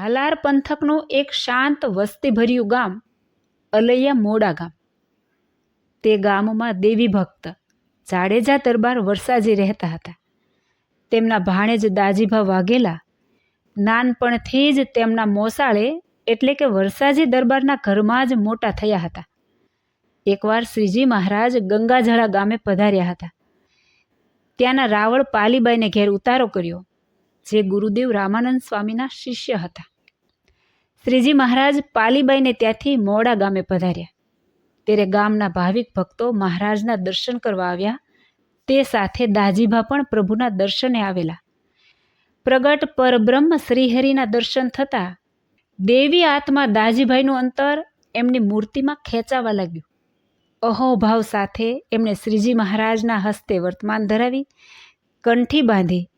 હાલાર પંથકનું એક શાંત વસ્તીભર્યું ગામ, અલૈયા મોડા ગામ. તે ગામમાં દેવી ભક્ત, જાડેજા દરબાર વરસાજી રહેતા હતા. તેમના ભાણેજ દાજીભા વાઘેલા, નાનપણથી જ તેમના મોસાળે એટલે કે વરસાજી દરબારના ઘરમાં જ મોટા થયા હતા. એકવાર શ્રીજી મહારાજ ગંગાજળા ગામે પધાર્યા હતા. ત્યાંના રાવળ પાલીબાઈને ઘેર ઉતારો કર્યો. જે ગુરુદેવ રામાનંદ સ્વામીના શિષ્ય હતા. શ્રીજી મહારાજ પાલીબાઈને ત્યાંથી મોડા ગામે પધાર્યા. ત્યારે ગામના ભાવિક ભક્તો મહારાજના દર્શન કરવા આવ્યા. તે સાથે દાજીભા પણ પ્રભુના દર્શને આવેલા. પ્રગટ પરબ્રહ્મ શ્રીહરિના દર્શન થતાં દેવી આત્મા દાજીભાઈનું અંતર એમની મૂર્તિમાં ખેંચાવા લાગ્યું. અહોભાવ સાથે એમણે શ્રીજી મહારાજના હસ્તે વર્તમાન ધરાવી, કંઠી બાંધી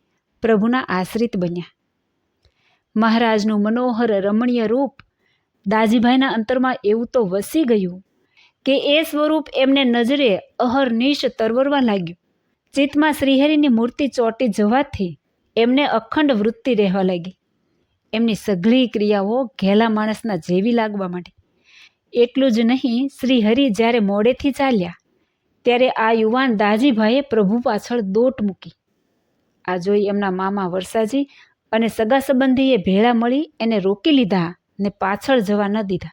પ્રભુના આશ્રિત બન્યા. મહારાજનું મનોહર રમણીય રૂપ દાજીભાઈના અંતરમાં એવું તો વસી ગયું કે એ સ્વરૂપ એમને નજરે અહર્નિશ તરવરવા લાગ્યું. ચિત્તમાં શ્રીહરિની મૂર્તિ ચોંટી જવાથી એમને અખંડ વૃત્તિ રહેવા લાગી. એમની સઘળી ક્રિયાઓ ઘેલા માણસના જેવી લાગવા માંડી. એટલું જ નહીં, શ્રીહરિ જ્યારે મોડેથી ચાલ્યા, ત્યારે આ યુવાન દાજીભાઈએ પ્રભુ પાછળ દોટ મૂકી. આ જોઈ એમના મામા વરસાજી અને સગા સંબંધીએ ભેળા મળી એને રોકી લીધા ને પાછળ જવા ન દીધા.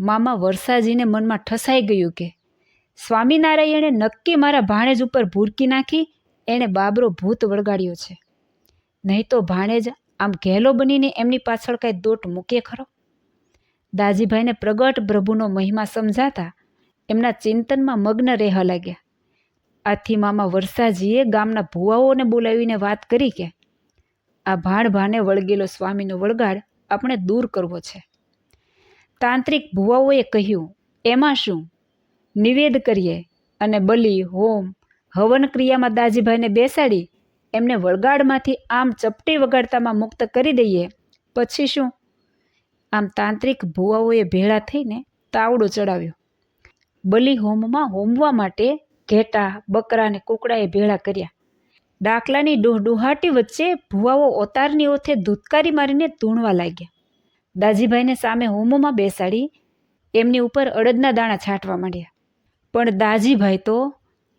મામા વરસાજીને મનમાં ઠસાઈ ગયું કે, સ્વામિનારાયણે નક્કી મારા ભાણેજ ઉપર ભૂરકી નાખી, એણે બાબરો ભૂત વળગાડ્યો છે. નહીં તો ભાણેજ આમ ઘેલો બનીને એમની પાછળ કાંઈ દોટ મૂકે ખરો? દાજીભાઈને પ્રગટ પ્રભુનો મહિમા સમજાતા એમના ચિંતનમાં મગ્ન રહેવા લાગ્યા. આથી મામા વરસાજીએ ગામના ભુવાઓને બોલાવીને વાત કરી કે, આ ભાણ ભાને વળગેલો સ્વામીનો વળગાડ આપણે દૂર કરવો છે. તાંત્રિક ભુવાઓએ કહ્યું, એમાં શું? નિવેદ કરીએ અને બલિ, હોમ, હવન ક્રિયામાં દાજીભાઈને બેસાડી એમને વળગાડમાંથી આમ ચપટી વગાડતામાં મુક્ત કરી દઈએ, પછી શું? આમ તાંત્રિક ભુવાઓએ ભેળા થઈને તાવડો ચડાવ્યો. બલિ હોમમાં હોમવા માટે ઘેટા, બકરા અને કુકડાએ ભેળા કર્યા. ડાકલાની ડુહડુહાટી વચ્ચે ભુવાઓ ઓતારની ઓથે ધૂતકારી મારીને ધૂણવા લાગ્યા. દાજીભાઈને સામે હોમોમાં બેસાડી એમની ઉપર અડદના દાણા છાંટવા માંડ્યા. પણ દાજીભાઈ તો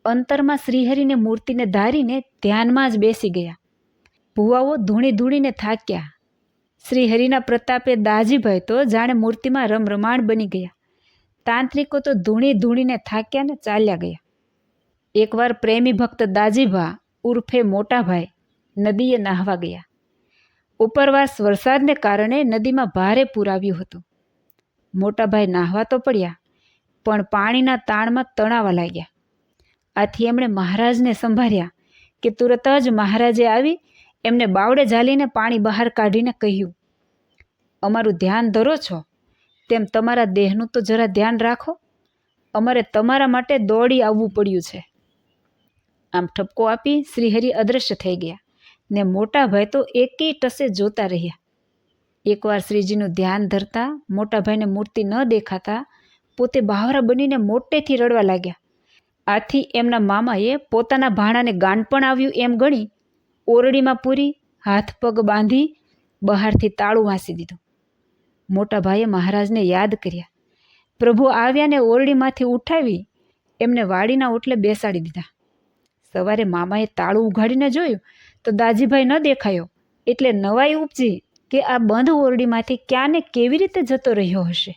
અંતરમાં શ્રીહરિને મૂર્તિને ધારીને ધ્યાનમાં જ બેસી ગયા. ભુવાઓ ધૂણી ધૂણીને થાક્યા. શ્રીહરિના પ્રતાપે દાજીભાઈ તો જાણે મૂર્તિમાં રમરમાણ બની ગયા. તાંત્રિકો તો ધૂણી ધૂણીને થાક્યા ને ચાલ્યા ગયા. એકવાર પ્રેમી ભક્ત દાજીભા ઉર્ફે મોટાભાઈ નદીએ નાહવા ગયા. ઉપરવાસ વરસાદને કારણે નદીમાં ભારે પૂર આવ્યું હતું. મોટાભાઈ નાહવા તો પડ્યા, પણ પાણીના તાણમાં તણાવા લાગ્યા. આથી એમણે મહારાજને સંભાળ્યા કે તુરત જ મહારાજે આવી એમને બાવડે ઝાલીને પાણી બહાર કાઢીને કહ્યું, અમારું ધ્યાન ધરો છો. તેમ તમારા દેહનું તો જરા ધ્યાન રાખો. અમારે તમારા માટે દોડી આવવું પડ્યું છે. આમ ઠપકો આપી શ્રીહરિ અદૃશ્ય થઈ ગયા ને મોટાભાઈ તો એકી ટસે જોતા રહ્યા. એકવાર શ્રીજીનું ધ્યાન ધરતા મોટાભાઈને મૂર્તિ ન દેખાતા પોતે બહાવરા બનીને મોટેથી રડવા લાગ્યા. આથી એમના મામાએ પોતાના ભાણાને ગાનપણ આવ્યું એમ ગણી ઓરડીમાં પૂરી હાથ પગ બાંધી બહારથી તાળું વાંસી દીધું. મોટા ભાઈએ મહારાજને યાદ કર્યા. પ્રભુ આવ્યા ને ઓરડીમાંથી ઉઠાવી એમને વાડીના ઓટલે બેસાડી દીધા. સવારે મામાએ તાળું ઉઘાડીને જોયું તો દાજીભાઈ ન દેખાયો. એટલે નવાઈ ઉપજી કે આ બંધ ઓરડીમાંથી ક્યાં ને કેવી રીતે જતો રહ્યો હશે?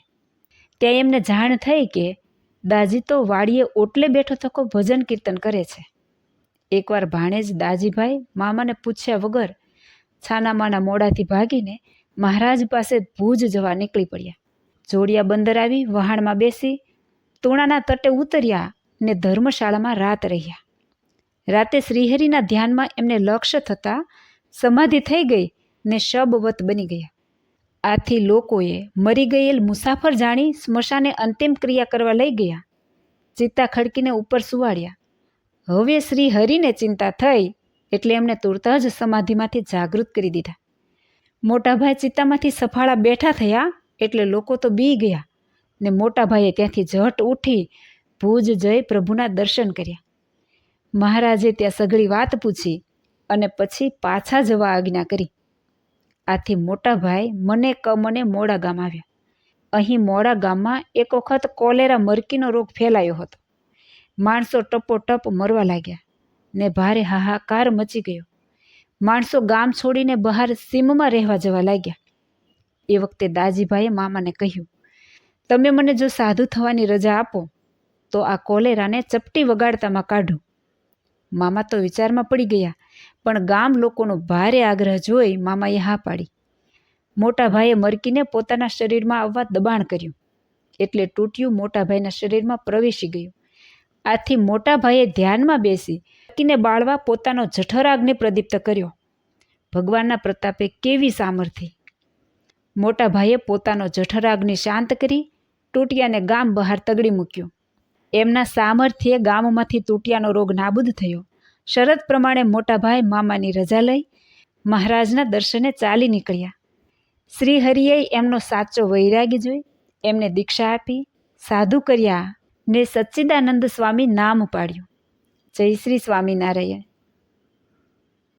ત્યાં એમને જાણ થઈ કે દાજી તો વાડીએ ઓટલે બેઠો થકો ભજન કીર્તન કરે છે. એકવાર ભાણેજ દાજીભાઈ મામાને પૂછ્યા વગર છાનામાના મોડાથી ભાગીને મહારાજ પાસે ભુજ જવા નીકળી પડ્યા. જોડિયા બંદર આવી વહાણમાં બેસી તોણાના તટે ઉતર્યા ને ધર્મશાળામાં રાત રહ્યા. રાતે શ્રીહરિના ધ્યાનમાં એમને લક્ષ્ય થતાં સમાધિ થઈ ગઈ ને શબવત બની ગયા. આથી લોકોએ મરી ગયેલ મુસાફર જાણી સ્મશાને અંતિમ ક્રિયા કરવા લઈ ગયા. ચિત્તા ખડકીને ઉપર સુવાડ્યા. હવે શ્રી હરિને ચિંતા થઈ એટલે એમને તુરત જ સમાધિમાંથી જાગૃત કરી દીધા. મોટાભાઈ ચિત્તામાંથી સફાળા બેઠા થયા એટલે લોકો તો બી ગયા ને મોટાભાઈએ ત્યાંથી ઝટ ઉઠી ભુજ જઈ પ્રભુના દર્શન કર્યા. મહારાજે ત્યાં સઘળી વાત પૂછી અને પછી પાછા જવા આજ્ઞા કરી. આથી મોટા ભાઈ મને કમને મોડા ગામ આવ્યા. અહીં મોડા ગામમાં એક વખત કોલેરા મરકીનો રોગ ફેલાયો હતો. માણસો ટપોટપ મરવા લાગ્યા ને ભારે હાહાકાર મચી ગયો. માણસો ગામ છોડીને બહાર સીમમાં રહેવા જવા લાગ્યા. એ વખતે દાજીભાઈએ મામાને કહ્યું, તમે મને જો સાધુ થવાની રજા આપો, તો આ કોલેરાને ચપટી વગાડતામાં કાઢું. મામા તો વિચારમાં પડી ગયા, પણ ગામ લોકોનો ભારે આગ્રહ જોઈ મામાએ હા પાડી. મોટા ભાઈએ મરકીને પોતાના શરીરમાં આવવા દબાણ કર્યું. એટલે તૂટ્યું મોટા ભાઈના શરીરમાં પ્રવેશી ગયું. આથી મોટા ભાઈએ ધ્યાનમાં બેસી મરકીને બાળવા પોતાનો જઠરાગ્નિ પ્રદીપ્ત કર્યો. ભગવાનના પ્રતાપે કેવી સામર્થ્ય? મોટા ભાઈએ પોતાનો જઠરાગ્નિ શાંત કરી તૂટ્યાને ગામ બહાર તગડી મૂક્યો. એમના સામર્થ્યે ગામમાંથી તૂટિયાનો રોગ નાબૂદ થયો. શરત પ્રમાણે મોટાભાઈ મામાની રજા લઈ મહારાજના દર્શને ચાલી નીકળ્યા. શ્રી હરિએ એમનો સાચો વૈરાગી જોઈ, એમને દીક્ષા આપી, સાધુ કર્યા ને સચ્ચિદાનંદ સ્વામી નામ પાડ્યું જય શ્રી સ્વામિનારાયણ.